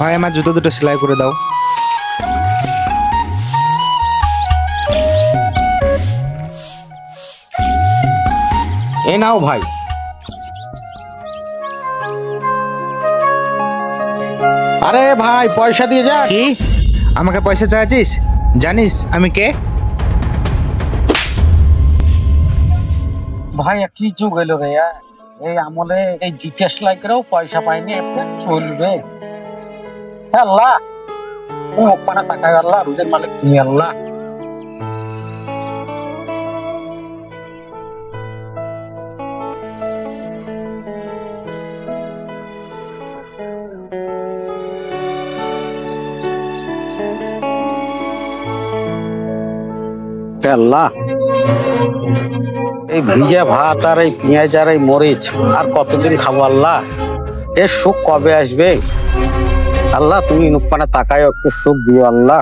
ভাই আমার জুতো দুটো সেলাই করে দাও। এ নাও ভাই। আরে ভাই পয়সা দিয়ে যা। কি? আমাকে পয়সা চাইছিস? জানিস আমি কে? ভাই কি যুগ হইল রে ইয়া? এই আমলে এই জিজ্ঞেস লাইকেরও পয়সা পাইনি চলবে। হে রুজের এই ভিজে ভাত আর এই পেঁয়াজ আর এই মরিচ আর কতদিন খাব আল্লাহ? এর সুখ কবে আসবে? আল্লাহ তুমি নুকপানে তাকায় একটু সুখ দিও আল্লাহ।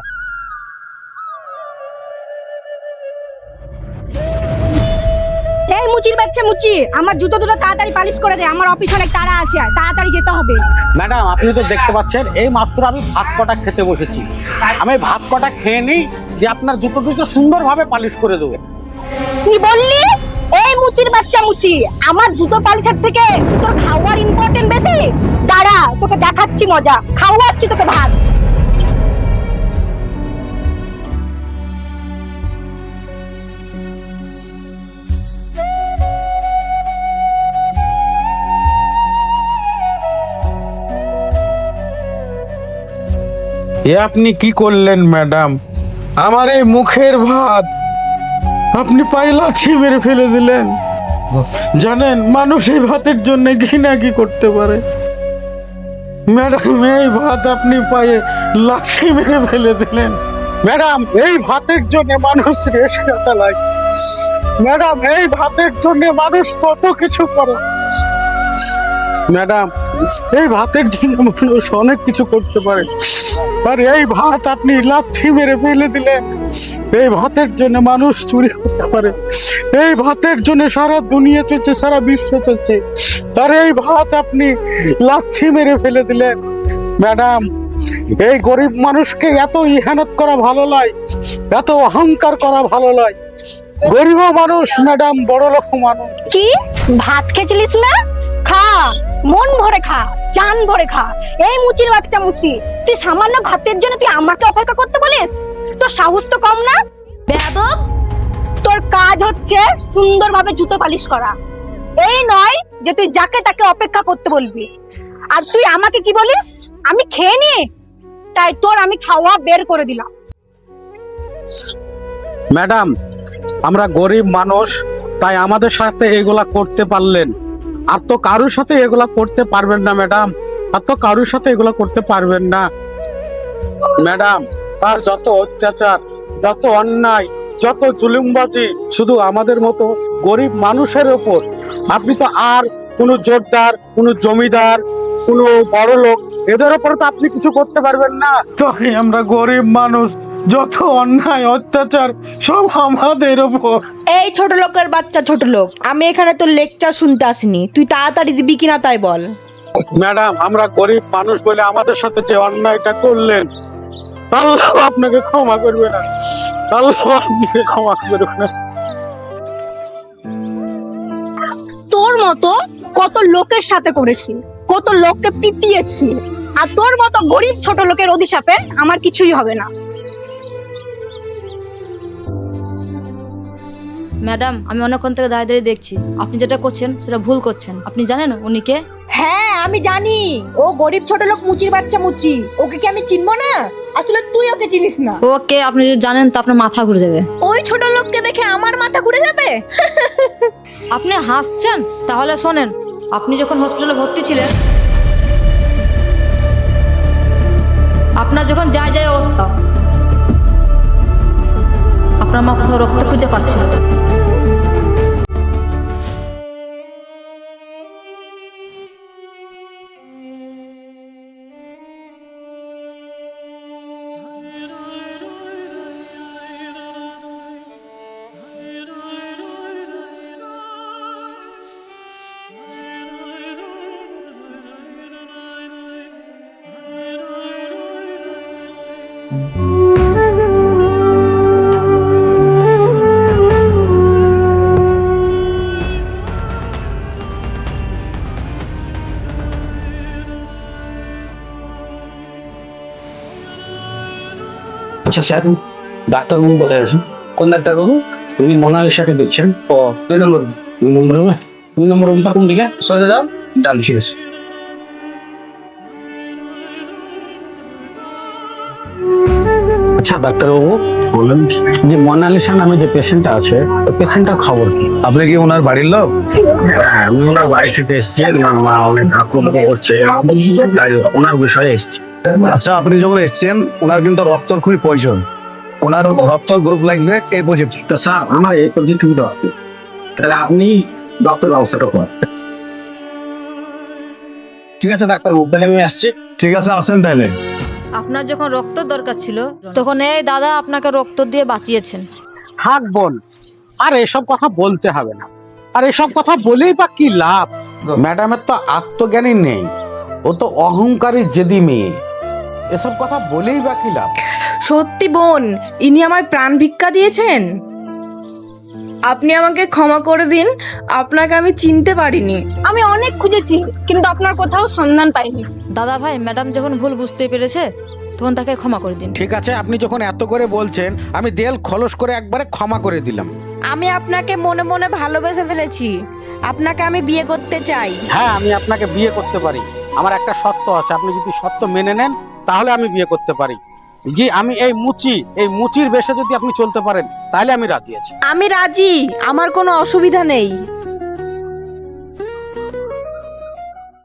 এই মুচির বাচ্চা মুচি আমার জুতো দুটো তাড়াতাড়ি পালিশ করে দে আমার অফিস অনেক তাড়া আছে আর তাড়াতাড়ি যেতে হবে। ম্যাডাম আপনি তো দেখতে পাচ্ছেন এই মাত্র আমি ভাত কটা খেতে বসেছি। আমি ভাত কটা খেয়ে নিই যে আপনার জুতো দুটো সুন্দরভাবে পালিশ করে দেবো। কি বললি? এই মুচির বাচ্চা মুচি আমার জুতো পালিশের থেকে তোর খাওয়ার ইম্পর্টেন্ট বেশি? দাঁড়া তোকে দেখাচ্ছি মজা, খাওয়াচ্ছি তোকে ভাত। এ আপনি কি করলেন, ম্যাডাম? আমার এই মুখের ভাত। আপনি পাইলাছি মেরে ফেলে দিলেন। জানেন, মানুষ এই ভাতের জন্য ঘৃণা কি করতে পারে? ম্যাডাম, এই ভাত আপনি পায়ে লাথি মেরে ফেলে দিলেন। ম্যাডাম, এই ভাতের জন্য মানুষ রেশ লাগে ম্যাডাম, এই ভাতের জন্য মানুষ কত কিছু করে। ম্যাডাম, এই ভাতের জন্য মানুষ অনেক কিছু করতে পারে। আর এই ভাত আপনি লাথি মেরে ফেলে দিলেন। এই ভাতের জন্য মানুষ চুরি করতে পারে। এই ভাতের জন্য সারা দুনিয়া চলছে, সারা বিশ্ব চলছে। আর এই ভাত আপনি লাথি মেরে ফেলে দিলেন। ম্যাডাম, এই গরিব মানুষকে এত ইহানত করা ভালো নয়, এত অহংকার করা ভালো নয়। গরিব মানুষ, ম্যাডাম বড় লোক মানুষ। কি? ভাত খেয়েছিলিস না? খা। মন ভরে খা, জান ভরে খা। এই মুচির বাচ্চা মুচি, তুই সামান্য ভাতের জন্য তুই আমাকে অপেক্ষা করতে বলিস? তোর সাহস তো কম না? বেয়াদব, তোর কাজ হচ্ছে সুন্দরভাবে জুতো পালিশ করা। এই নয় যে তুই যাকে তাকে অপেক্ষা করতে বলবি। আর তুই আমাকে কি বলিস? আমি খেয়ে নি? তাই তোর আমি খাওয়া বের করে দিলাম। ম্যাডাম, আমরা গরিব মানুষ, তাই আমাদের সাথে এগুলা করতে পারলেন। আর তো কারোর সাথে এগুলা করতে পারবেন না, ম্যাডাম। আর তো কারোর সাথে এগুলা করতে পারবেন না। ম্যাডাম, তার যত অত্যাচার, যত অন্যায়, যত জুলুমবাজি, শুধু আমাদের মতো গরিব মানুষের ওপর। আপনি তো আর কোনো জোরদার, কোনো জমিদার, কোনো বড় লোক এদের ওপর তো আপনি কিছু করতে পারবেন না। তাই আমরা গরিব মানুষ যত অন্যায় অত্যাচার সব আমাদের ওপর এই ছোট লোকের বাচ্চা ছোট লোক আমি এখানে তোর লেকচার শুনতে আসিনি। তুই তাড়াতাড়ি দিবি কিনা তাই বল। ম্যাডাম আমরা গরিব মানুষ বলে আমাদের সাথে যে অন্যায়টা করলেন আল্লাহ আপনাকে ক্ষমা করবে না। আল্লাহ আপনাকে ক্ষমা করবে না। তোর মতো কত লোকের সাথে করেছি কত লোককে পিটিয়েছি। আর তোর মতো গরিব ছোট লোকের অধিশাপে আমার কিছুই হবে না। ম্যাডাম আমি অনেকক্ষণ থেকে দাঁড়িয়ে দাঁড়িয়ে দেখছি। আপনি যেটা করছেন সেটা ভুল করছেন। আপনি জানেন উনি কে? হ্যাঁ আমি জানি। ও গরিব ছোট লোক মুচির বাচ্চা মুচি। ওকে কি আমি চিনবো না? আসলে তুই ওকে চিনিস না। ওকে আপনি যদি জানেন তো আপনার মাথা ঘুরে যাবে। ওই ছোট লোককে দেখে আমার মাথা ঘুরে যাবে? আপনি হাসছেন? তাহলে শোনেন আপনি যখন হসপিটালে ভর্তি ছিলেন আপনার যখন যায় যায় অবস্থা আপনার মা কোথাও রক্ত খুঁজে পাচ্ছে আচ্ছা স্যার ডাক্তারবাবু কোথায় আছেন? কোন ডাক্তারবাবু? উনি মোনালিসাকে দেখছেন ও দুই নম্বর দুই নম্বর দুই নম্বর রুমটা কোন দিকে সোজা যাও। ডান ঠিক আছে। আচ্ছা ডাক্তারবাবু বলুন যে মোনালিসা নামে যে পেশেন্টটা আছে ওই পেশেন্টটার খবর কি? আপনি কি ওনার বাড়ির লোক? হ্যাঁ আমি ওনার বাড়ি থেকে এসেছি ওনার মা অনেক আক্রমণ করছে। তাই ওনার বিষয়ে এসেছি। আচ্ছা আপনি যখন এসেছেন ওনার কিন্তু রক্তর খুবই প্রয়োজন। ওনার রক্ত গ্রুপ লাগবে এই পজিটিভ তা স্যার আমার এই পর্যন্ত দরকার তাহলে আপনি ডক্টর ব্যবস্থাটা করেন। ঠিক আছে ডাক্তারবাবু তাহলে আমি আসছি। ঠিক আছে আসেন তাহলে। আপনার যখন রক্ত দরকার ছিল তখন এই দাদা আপনাকে রক্ত দিয়ে বাঁচিয়েছেন। হাক বোন আর এসব কথা বলতে হবে না। আর এসব কথা বলেই বা কি লাভ? ম্যাডামের তো আত্মজ্ঞানী নেই। ও তো অহংকারী জেদি মেয়ে। এসব কথা বলেই বা কি লাভ? সত্যি বোন ইনি আমার প্রাণ ভিক্ষা দিয়েছেন? আপনি আমাকে ক্ষমা করে দিন আপনাকে আমি চিনতে পারিনি। আমি অনেক খুঁজেছি কিন্তু আপনার কোথাও সন্ধান পাইনি। দাদা ভাই ম্যাডাম যখন ভুল বুঝতে পেরেছে তখন তাকে ক্ষমা করে দিন। ঠিক আছে আপনি যখন এত করে বলছেন আমি দেল খলস করে একবারে ক্ষমা করে দিলাম। আমি আপনাকে মনে মনে ভালোবেসে ফেলেছি। আপনাকে আমি বিয়ে করতে চাই। হ্যাঁ আমি আপনাকে বিয়ে করতে পারি। আমার একটা সত্য আছে আপনি যদি সত্য মেনে নেন তাহলে আমি বিয়ে করতে পারি। জি, আমি এই মুচি, এই মুচির বেশে যদি আপনি চলতে পারেন, তাহলে আমি রাজি আছি। আমি রাজি, আমার কোনো অসুবিধা নেই।